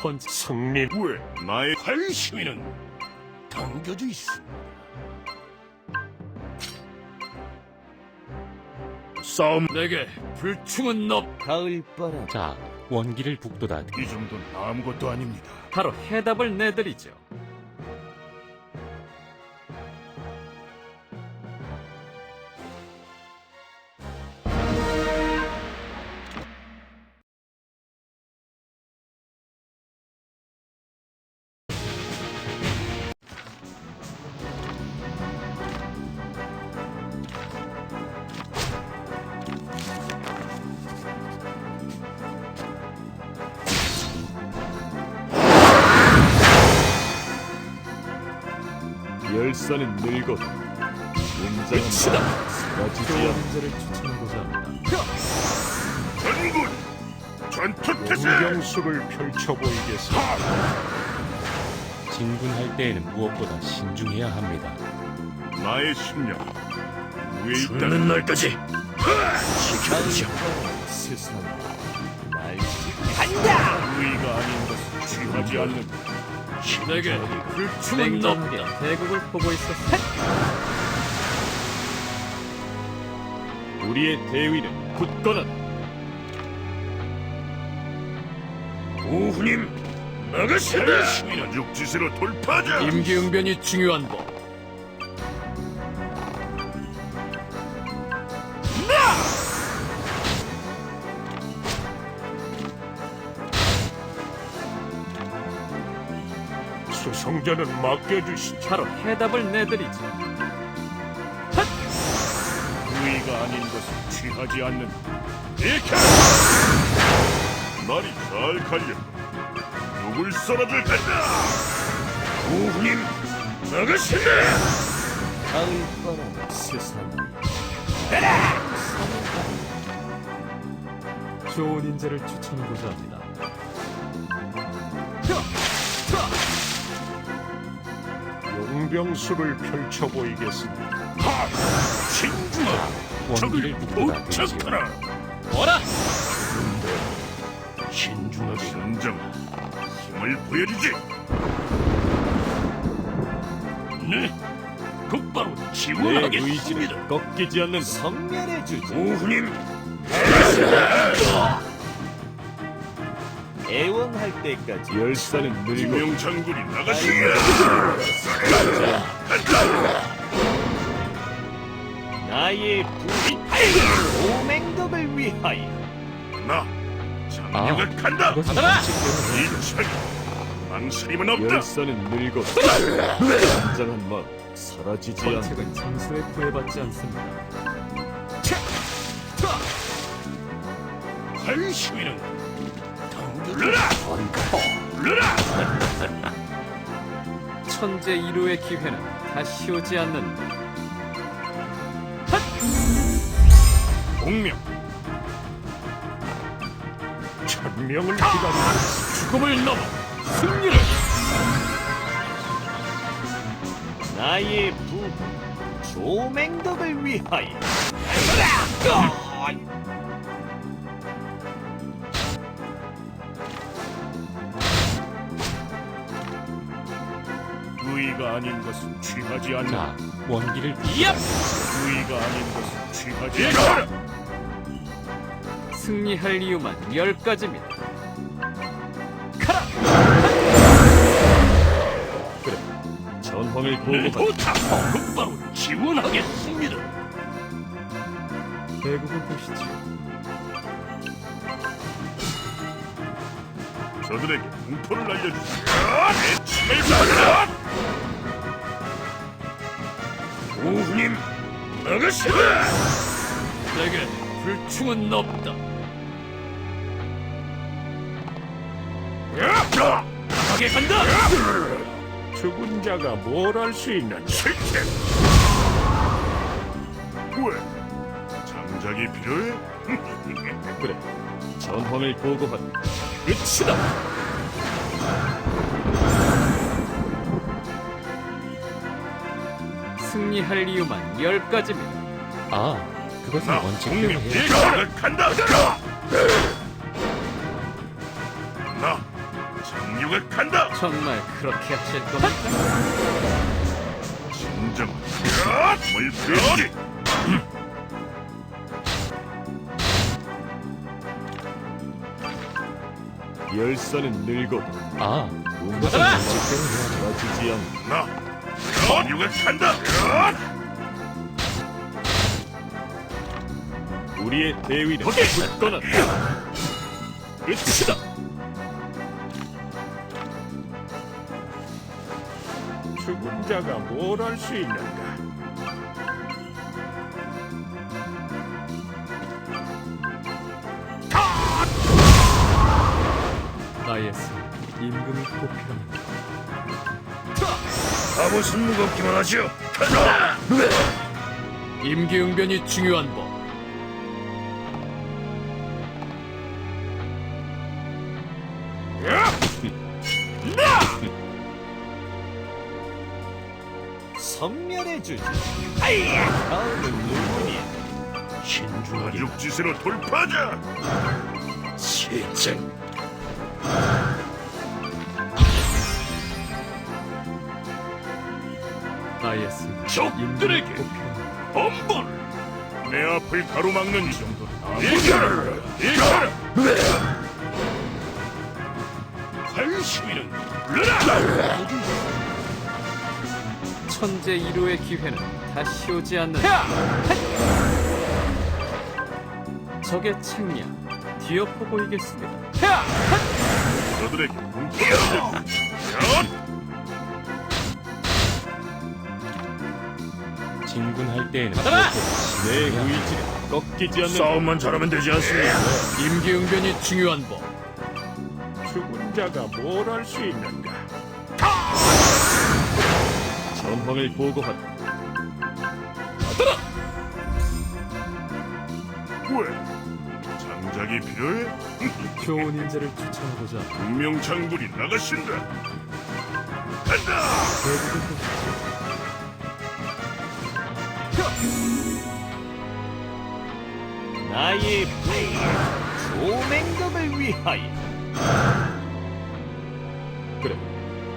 펀 승리 왜 나의 관심이는 담겨져 있습니다. 싸움 내게 불충은 없 가을바람 자, 원기를 북돋아 이 정도는 아무것도 아닙니다. 바로 해답을 내드리죠. 열사는 늙어도 문장은 사라지지 않 인재를 추천하고자 합니다. 전군 전투 태세 영경숙을 펼쳐 보이겠습니다. 진군할 때에는 무엇보다 신중해야 합니다. 나의 심령 위에 있다. 죽는 날까지 가을바람 세상 날 의가 아닌 것을 취하지 않는 내게 불충은 없다. 대국을 보고 있었어. 우리의 대위는 굳건한 오후님 나가시라 시민은 육지세로 돌파하자 임기응변이 중요한 법. 수송자는 맡겨주시죠. 바로 해답을 내드리죠. 의가 아닌 것을 취하지 않는 이켜 말이 잘 갈려. 누굴 썰어줄 텐다 오후님 나가시라 가을바람 세상 좋은 인재를 추천하고자 합니다. 용병술을 펼쳐 보이겠습니다. 하! 진주아! 원기를 적을 못. 찾거라! 뭐라? 신중하게 전장 힘을 보여주지! 네! 곧바로 지원하겠습니다! 꺾이지 않는 성면의 주제 오훈님! 애원할 때까지 열사는 늙어 김영창군이 나가시야! 나의 부위 오맹덕을 위하여 나 장력을 간다! 그것은 받아라! 원칙대로 이 차기 망설임은 없다! 열사는 늙어 단장한 마음 사라지지 않는 장소에 구애받지 않습니다. 할 시위는 덩들러라! 덩들러라! 천재 1호의 기회는 다시 오지 않는다. 공명 천명을 기다리는 죽음을 넘어 승리를 나의 부부 조맹덕을 위하여 의의가 아닌 것은 취하지 자, 원기를 얍! 의의가 아닌 것은 취하지 않는 승리할 이유만 열 가지입니다. 전황을 내 보고만 도착 곧바로 지원하겠습니다. 대국을 보시죠. 저들에게 공포를 알려주시오. 내 침을 받으라 오후님 나가시라 내게 불충은 없다. 강하게 간다! 죽은 자가 뭘 할 수 있느냐? 실체? 왜? 장작이 필요해? 그래 전황을 보고한 끝이다 승리할 이유만 열 가지입니다. 아, 그것은 나 원칙대로 해야 내가 간다! 나 정육을 간다! 정말 그렇게 하실 겁니까? 진정 물 풀어지 열사는 늙어 아, 그것은 원칙대로 않는 나 정육을 간다 우리의 대위는 굳건한 끝이다 죽은 자가 뭘 할 수 있는가? 나의 승 임금이 꼭 필요합니다. 아무슨 무겁기만 간다 임기응변이 중요한 법. 성면의 주제 다음은 누구니 신중하게 육지세로 돌파하자 승 적들에게. 엄벌! 내 앞을 가로막는 이 정도는 이겨라 이겨라 할 시위는 르라 천재 1호의 기회는 다시 오지 않는다. 적의 책략 뒤엎어 보이겠습니다. 저들에게 공포 진군할 때에는 받아라! 내 의지는 꺾이지 않는 싸움만 잘하면 되지 않습니까? 임기응변이 중요한 법. 죽은 자가 뭘 할 수 있는가? 전황을 보고한 왜? 장작이 필요해? 좋은 인재를 추천하고자 운명장군이 나가신다 간다 대국을 보시죠. 나의 부 조맹덕을 위하여 그래.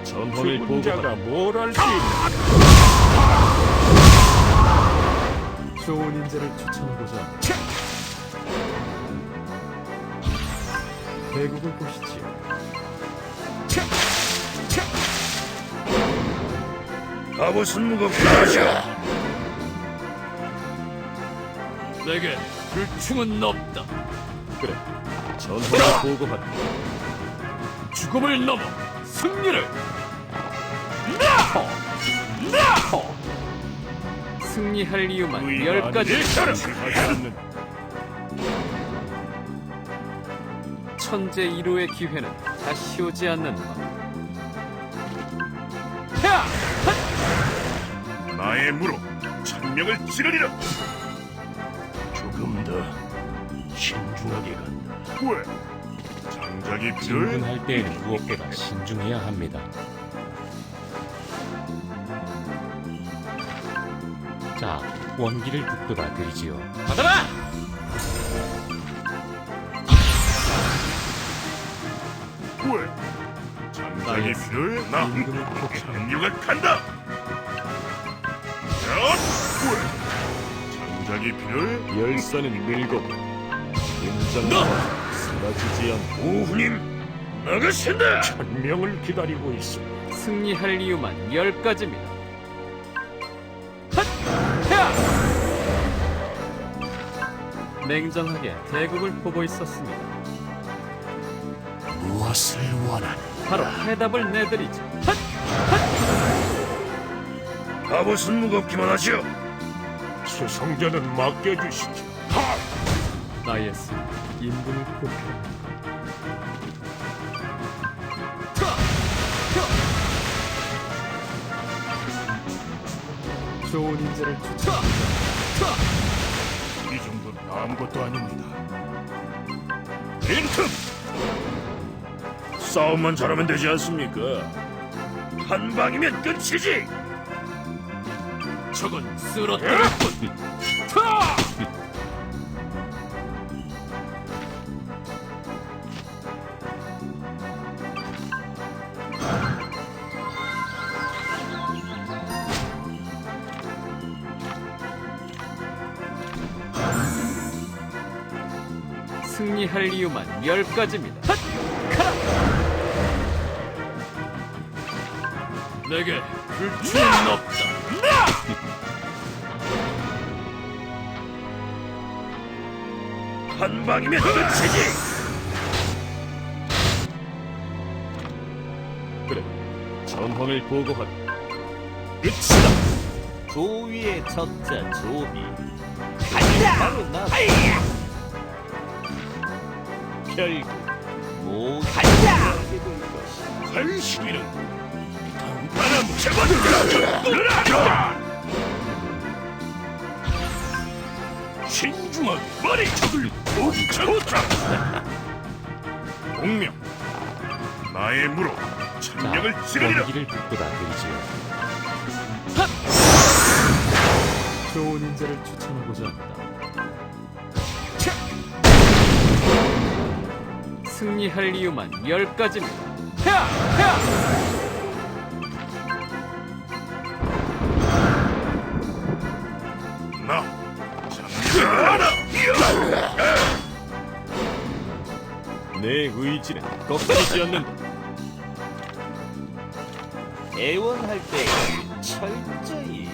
전황을 죽은 보고하라. 자가 뭘할수 있나? 좋은 인재를 추천하고자. 대국을 보시지요. 갑옷은 무겁게 하셔. 내게 불충은 없다. 그래. 전황을 보고하라. 죽음을 넘어 승리를. 승리할 이유만 열 가지. 천재 1호의 기회는 다시 오지 않는다. 나의 무로 천명을 찌르리라. 조금 더 신중하게 간다. 왜? 장작이 필요해? 진군할 때에는 무엇보다 신중해야 합니다. 자, 원기를 북돋아 드리지요. 받아라. 왜? 장작이 필요해? 나 임금을. 강류가 간다. 야! 왜? 장작이 필요해? 열사는 늙고 인정과 사라지지 않고 오후님 나가신다. 천명을 기다리고 있어. 승리할 이유만 열 가지입니다. 냉정하게 대국을 보고 있었습니다. 무엇을 원하는? 바로 해답을 내드리죠. 갑옷은 무겁기만 하시오. 수성전은 맡겨주시죠. 나의 승 임금을 포기합니다. 좋은 인재를 추천. 이 정도는 아무것도 아닙니다. 빈틈! 싸움만 잘하면 되지 않습니까? 한 방이면 끝이지! 적은 쓰러뜨릴 뿐. 승리할 이유만 열 가지입니다. 내게 불충은 없다. 한 방이면 끝이지! 그래. 전황을 보고하라. 끝이다! 조위의 적자 조비 간다 바로 나 결국 모두 것이 관심이는 바람 제발 신중하게 머리 적을 멈춰라 공명 나의 무로 자, 천명을 찌르리라 원기를 북돋아 드리지요. 좋은 인재를 추천하고자 합니다. 승리할 이유만 열 가지입니다. 나 내 의지는 꺾이지 않는다 애원할 때 철저히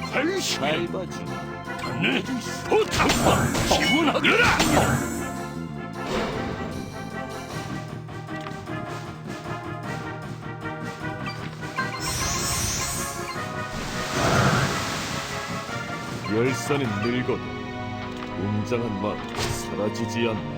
밟아주마 네 포탑과 기원하게. 열사는 늙어도 웅장한 마음 사라지지 않는다